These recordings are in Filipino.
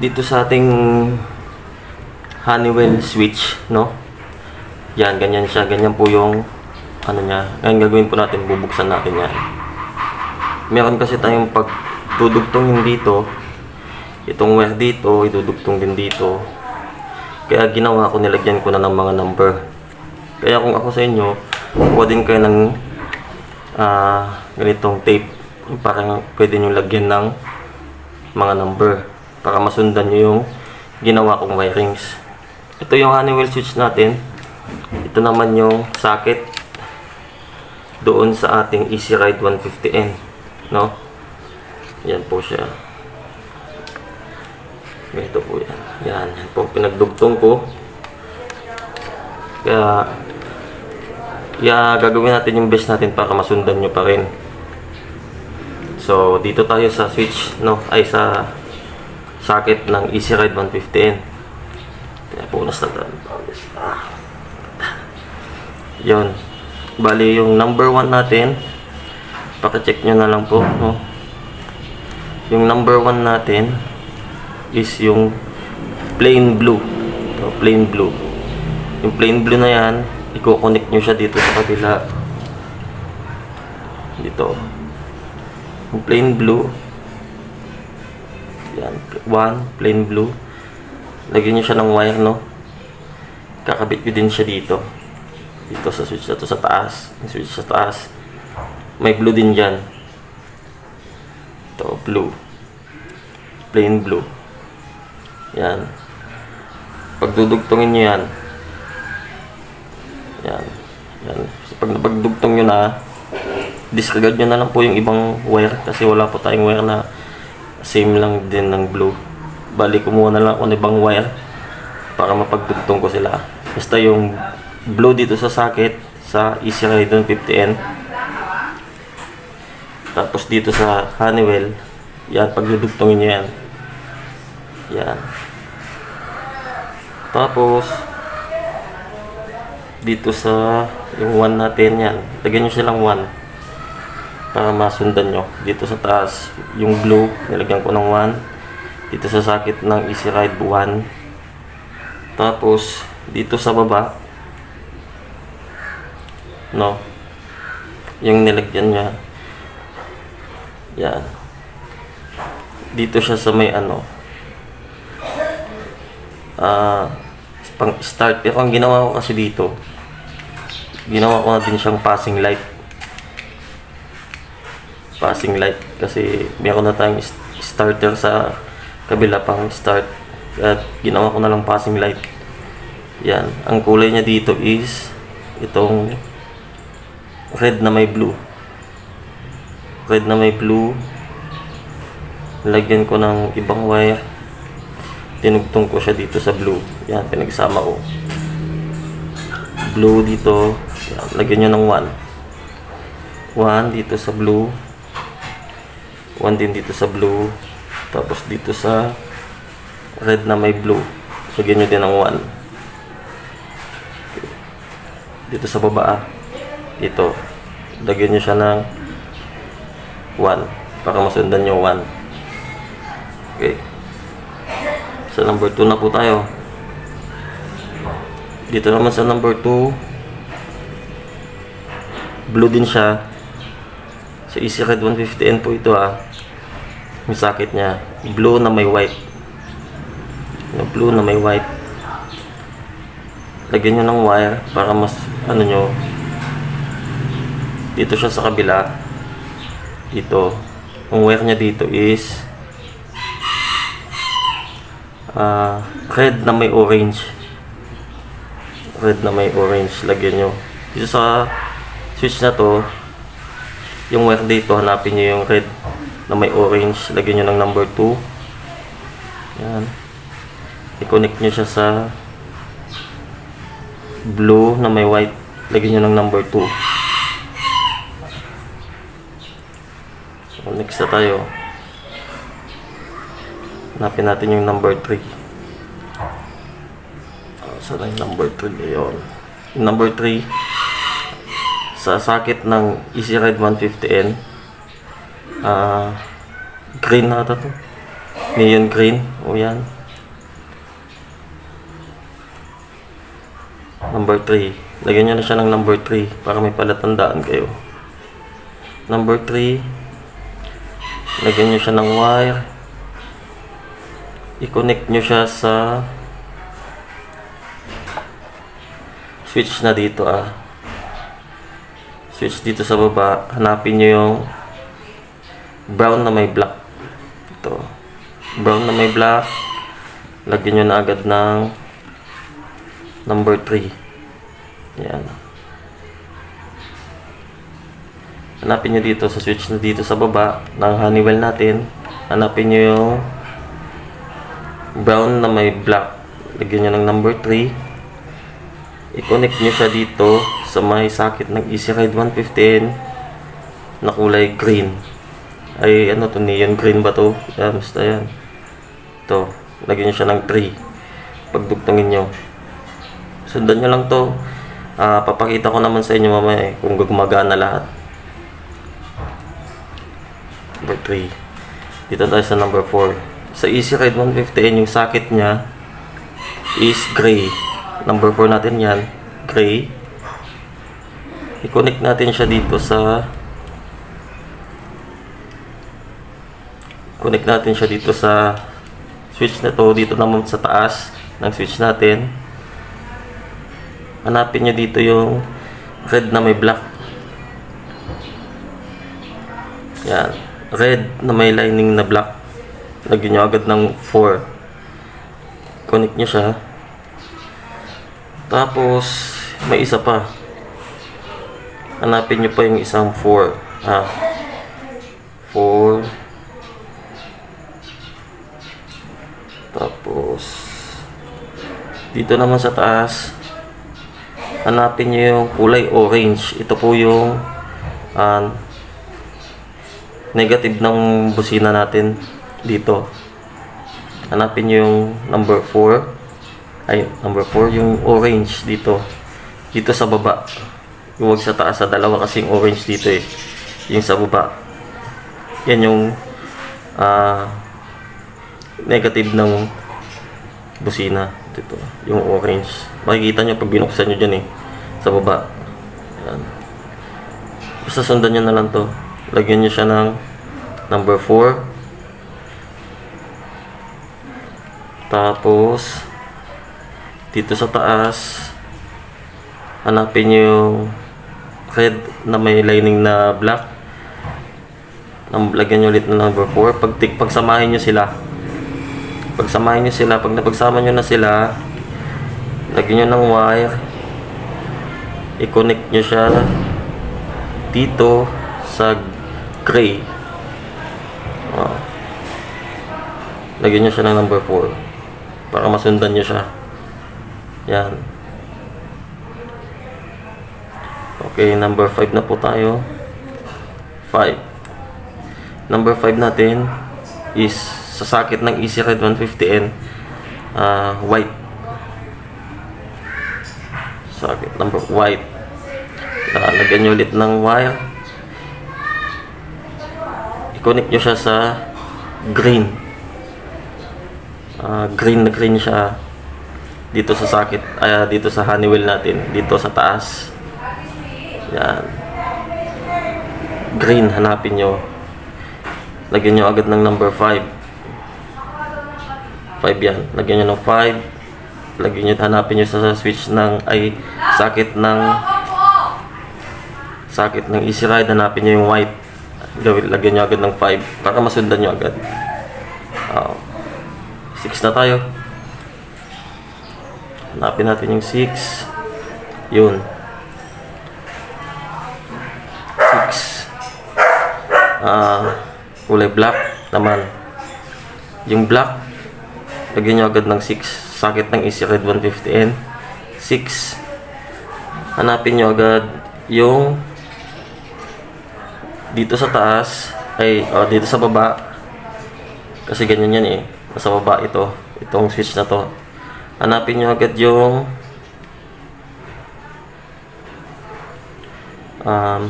Dito sa ating Honeywell switch, no? Yan, ganyan siya. Ganyan po yung ano niya. Ngayon gagawin po natin, bubuksan natin yan. Meron kasi tayong pagdudugtong dito. Itong wire dito, idudugtong din dito. Kaya ginawa ko, nilagyan ko na ng mga number. Kaya kung ako sa inyo, kuha din kayo ng ah, ganitong tape. Parang pwede nyo lagyan ng mga number para masundan nyo yung ginawa kong wirings. Ito yung Honeywell switch natin. Ito naman yung socket doon sa ating Easy Ride 150N. No? Yan po siya. Ito po yan. Yan, yan po. Pinagdugtong ko. Kaya, ya, gagawin natin yung best natin para masundan nyo pa rin. So, dito tayo sa switch, no? Ay, sa socket ng Easy Ride 150N. Kaya punas na tayo. Ah. Yun. Bali, yung number 1 natin, pakicheck nyo na lang po, no? Yung number 1 natin is yung plain blue. Ito, plain blue. Yung plain blue na yan, i-connect nyo siya dito sa kabila. Dito. Yung plain blue. Yan. One, plain blue. Lagyan nyo siya ng wire, no? Kakabit nyo din siya dito. Dito sa switch na to sa taas. Yung switch sa taas. May blue din dyan. Ito, blue. Plain blue. Yan. Pagdudugtongin nyo yan. Yan. Yan. So, pag napagdugtong nyo na, disregard nyo na lang po yung ibang wire kasi wala po tayong wire na same lang din ng blue. Bali, kumuha na lang ako ng ibang wire para mapagdugtong ko sila. Basta yung blue dito sa socket sa Easy Ride 50N. Tapos dito sa Honeywell, yan, pagdudugtongin nyo yan. Yan. Tapos, dito sa yung 1 natin yan, lagyan nyo silang 1 para masundan nyo. Dito sa taas, yung blue, nilagyan ko ng 1. Dito sa socket ng Easy Ride 1. Tapos, dito sa baba, no, yung nilagyan niya, yan. Dito siya sa may ano, ah, pang start. Pero ang ginawa ko kasi dito, ginawa ko na din siyang passing light. Passing light kasi meron na tayong starter sa kabila pang start. At ginawa ko na lang passing light. Yan. Ang kulay niya dito is itong red na may blue. Red na may blue. Lagyan ko ng ibang wire tinugtong ko siya dito sa blue. Yan, pinagsama ko. Blue dito. Yan, lagyan nyo ng 1. 1 dito sa blue. 1 din dito sa blue. Tapos dito sa red na may blue. Lagyan nyo din ng 1. Dito sa baba ah. Dito. Lagyan nyo siya ng 1. Para masundan nyo 1. Okay. Sa number 2 na po tayo. Dito naman sa number 2, blue din siya. Sa Easy Red 150N po ito ah. Yung socket niya. Blue na may white. Yung blue na may white. Lagyan nyo ng wire para mas ano nyo. Dito siya sa kabila. Dito. Ang wire niya dito is ah red na may orange red na may orange lagyan nyo dito sa switch na to yung wire dito hanapin nyo yung red na may orange lagyan nyo ng number 2 yan i-connect nyo siya sa blue na may white lagyan nyo ng number 2 so, next na tayo Hanapin natin yung number 3. Uh, saan yung number 3? Ayun. Number 3, sa socket ng Easy Ride 150N, ah green na ata to. Neon green. O yan. Number 3. Lagyan nyo na siya ng number 3 para may palatandaan kayo. Number 3. Lagyan nyo siya ng wire. I-connect nyo siya sa switch na dito ah. Switch dito sa baba. Hanapin nyo yung brown na may black. Ito. Brown na may black. Lagyan nyo na agad ng number 3. Yan. Hanapin nyo dito sa switch na dito sa baba ng Honeywell natin. Hanapin nyo yung brown na may black. Lagyan nyo ng number 3. I-connect nyo siya dito sa may socket ng Easy Ride 115 na kulay green. Ay ano to, neon green ba to? Yan, basta yan. Ito, lagyan nyo siya ng 3. Pagdugtongin nyo. Sundan nyo lang to. Ah, papakita ko naman sa inyo mamaya eh, kung gumagana lahat. Number 3. Dito tayo sa number 4. Sa Easy Ride 115, yung socket niya is gray. Number 4 natin yan. Gray. I-connect natin siya dito sa connect natin siya dito sa switch na to. Dito naman sa taas ng switch natin. Hanapin nyo dito yung red na may black. Yan. Red na may lining na black. Lagyan nyo agad ng 4 connect nyo siya. Tapos may isa pa. Hanapin nyo pa yung isang 4 ah. 4 tapos dito naman sa taas hanapin nyo yung kulay orange. Ito po yung ah, negative ng busina natin dito. Hanapin nyo yung number 4 ay number 4 yung orange dito. Dito sa baba. Huwag sa taas sa dalawa kasing orange dito eh. Yung sa baba. Yan yung ah negative ng busina dito yung orange. Makikita nyo pag binuksan nyo dyan eh sa baba. Yan basta sundan nyo na lang to. Lagyan nyo siya ng number 4 tapos dito sa taas hanapin nyo yung red na may lining na black. Lagyan nyo ulit ng number 4 pag tik pagsamahin nyo sila pagsamahin nyo sila. Pag napagsama nyo na sila lagyan nyo ng wire. I-connect nyo siya dito sa gray. Oh. lagyan nyo siya ng number 4 para masundan nyo siya. Yan. Okay number 5 na po tayo. 5 number 5 natin is sa socket ng Easy Red 150N ah, white. Socket number white. Ah, lagyan nyo ulit ng wire. I-connect nyo siya sa green. Ah, green na green siya. Dito sa socket ay dito sa Honeywell natin. Dito sa taas. Yan. Green hanapin nyo lagyan nyo agad ng number 5 5 yan. Lagyan nyo ng 5 lagyan nyo hanapin nyo sa switch ng ay socket ng socket ng easy ride. Hanapin nyo yung white gawin lagyan nyo agad ng 5 para masundan nyo agad. Oh. 6 na tayo. Hanapin natin yung 6 yun. 6 ah kulay black naman. Yung black lagyan nyo agad ng 6 socket ng easy red 150N 6 hanapin nyo agad yung dito sa taas. Ay oh, dito sa baba. Kasi ganyan yan eh. Nasa baba ito. Itong switch na to. Hanapin nyo agad yung um,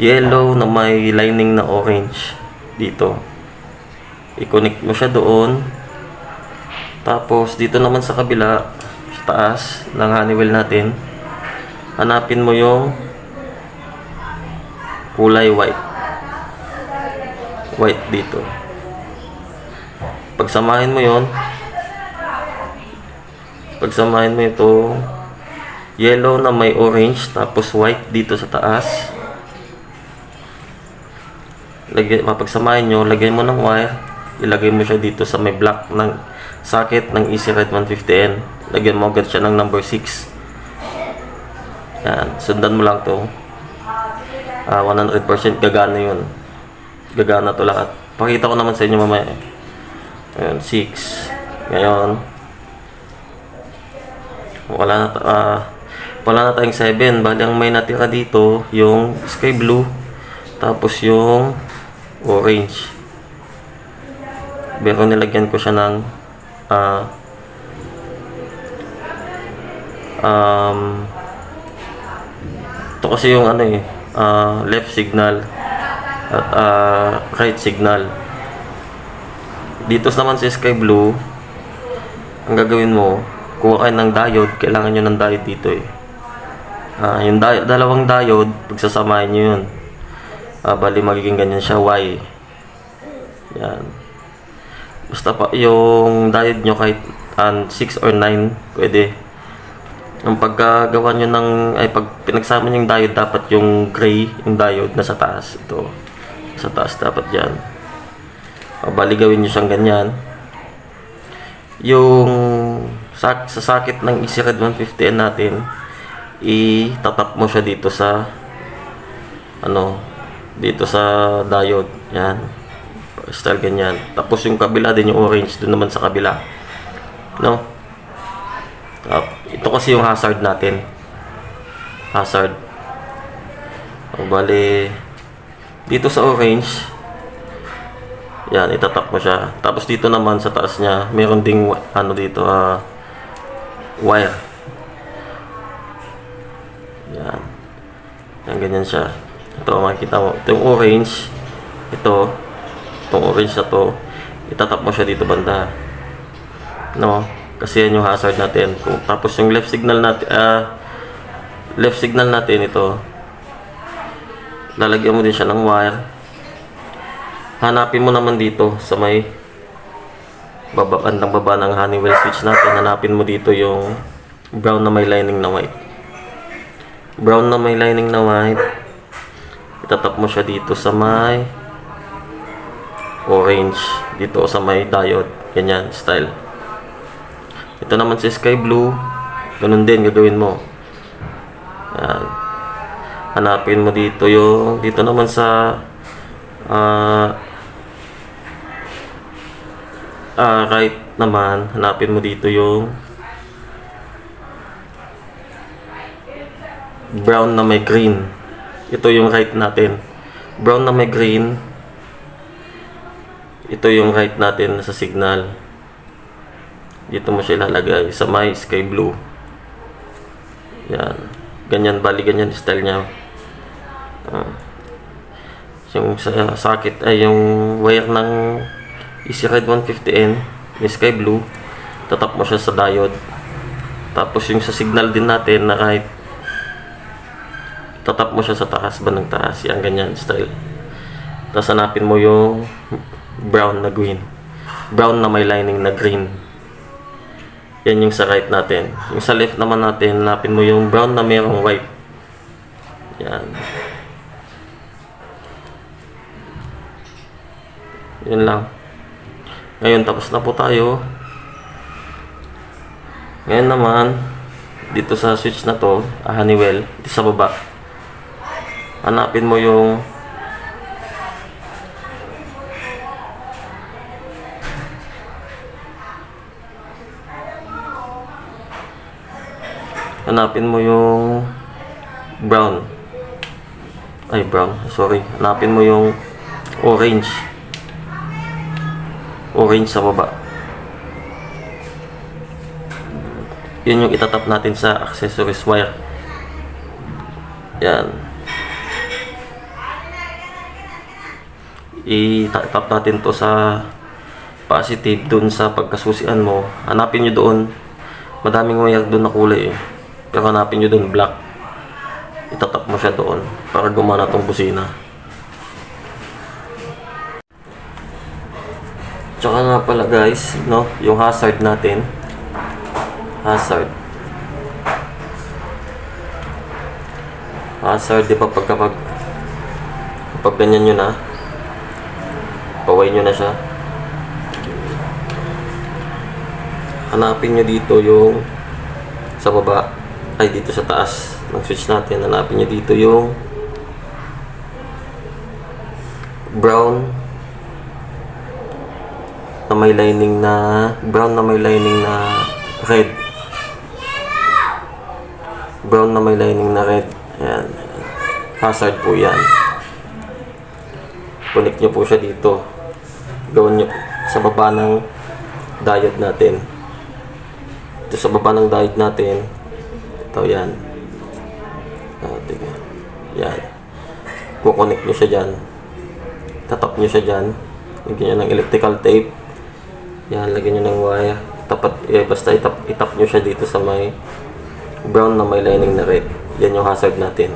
yellow na may lining na orange dito. I-connect mo siya doon. Tapos, dito naman sa kabila, sa taas ng Honeywell natin, hanapin mo yung kulay white. White dito. Pagsamahin mo yon pagsamahin mo ito yellow na may orange tapos white dito sa taas lagay, mapagsamahin nyo lagay mo ng wire ilagay mo siya dito sa may black ng socket ng Easy Red 150N lagyan mo agad siya ng number 6 yan sundan mo lang to. Ah, 100% gagana yun. Gagana to lahat. Pakita ko naman sa inyo mamaya. Ayan, 6 ngayon. Wala na, ah, wala na tayong 7. Bali, ang may natira dito, yung sky blue, tapos yung orange. Pero nilagyan ko siya ng ah, um, ito kasi yung ano eh, ah, left signal at ah, right signal. Dito naman sa sky blue, ang gagawin mo, kuha kayo ng diode, kailangan nyo ng diode dito eh. Ah, yung di- dalawang diode, pagsasamahin nyo yun. Ah, bali magiging ganyan siya, Y. Yan. Basta pa, yung diode nyo kahit 6 or 9, pwede. Ang pagkagawa nyo ng, ay pag pinagsama nyo yung diode, dapat yung gray, yung diode nasa taas. Ito. Sa taas dapat yan. Bali gawin nyo siyang ganyan yung sak sa sakit ng Easy Red 150N natin, itatap mo siya dito sa ano, dito sa diode. Yan. Style ganyan. Tapos yung kabila din yung orange doon naman sa kabila. No? Tap, ito kasi yung hazard natin. Hazard. O bali dito sa orange yan, itatap mo siya. Tapos dito naman sa taas niya, meron ding ano dito, ah, wire. Yan. Yan, ganyan siya. Ito, makikita mo. Ito yung orange. Ito. Itong orange na to. Itatap mo siya dito banda. No? Kasi yan yung hazard natin. Tapos yung left signal natin, ah, left signal natin ito. Lalagyan mo din siya ng wire hanapin mo naman dito sa may baba, bandang baba ng Honeywell switch natin. Hanapin mo dito yung brown na may lining na white. Brown na may lining na white. Itatap mo siya dito sa may orange. Dito sa may diode. Ganyan, style. Ito naman si sky blue. Ganun din, gagawin mo. Yan. Hanapin mo dito yung, dito naman sa ah ah right naman, hanapin mo dito yung brown na may green. Ito yung right natin. Brown na may green. Ito yung right natin sa signal. Dito mo siya ilalagay sa may sky blue. Yan. Ganyan, bali ganyan style niya. Ah. yung sa socket ay yung wire ng Easy Red 150N yung sky blue tatap mo siya sa diode tapos yung sa signal din natin na kahit tatap mo siya sa taas ba ng taas yan ganyan style tapos hanapin mo yung brown na green brown na may lining na green yan yung sa right natin yung sa left naman natin hanapin mo yung brown na mayroong white yan Yun lang. Ngayon, tapos na po tayo. Ngayon naman, dito sa switch na to, ah, Honeywell, dito sa baba. Hanapin mo yung Hanapin mo yung brown. Ay, brown. Sorry. Hanapin mo yung orange orange sa baba. Yun yung itatap natin sa accessories wire. Yan. Itatap natin to sa positive dun sa pagkasusian mo, hanapin nyo doon. Madaming wire doon na kulay eh. Pero hanapin nyo doon black. Itatap mo siya doon para gumana tong busina. Tsaka nga pala guys, no, yung hazard natin. Hazard. Hazard, di ba pagka pag, pag ganyan nyo na, paway nyo na siya. Hanapin nyo dito yung sa baba, ay dito sa taas. Ng switch natin. Hanapin nyo dito yung brown na may lining na brown na may lining na red. Brown na may lining na red. Ayan. Hazard po yan. Connect nyo po siya dito. Gawin nyo sa baba ng diode natin. Ito sa baba ng diode natin ito yan ah, tiga. yan kukonect nyo siya dyan tatap nyo siya dyan lagyan nyo ng electrical tape yan, lagyan nyo ng wire. Tapat, eh, basta itap, itap nyo siya dito sa may brown na may lining na red. Yan yung hazard natin.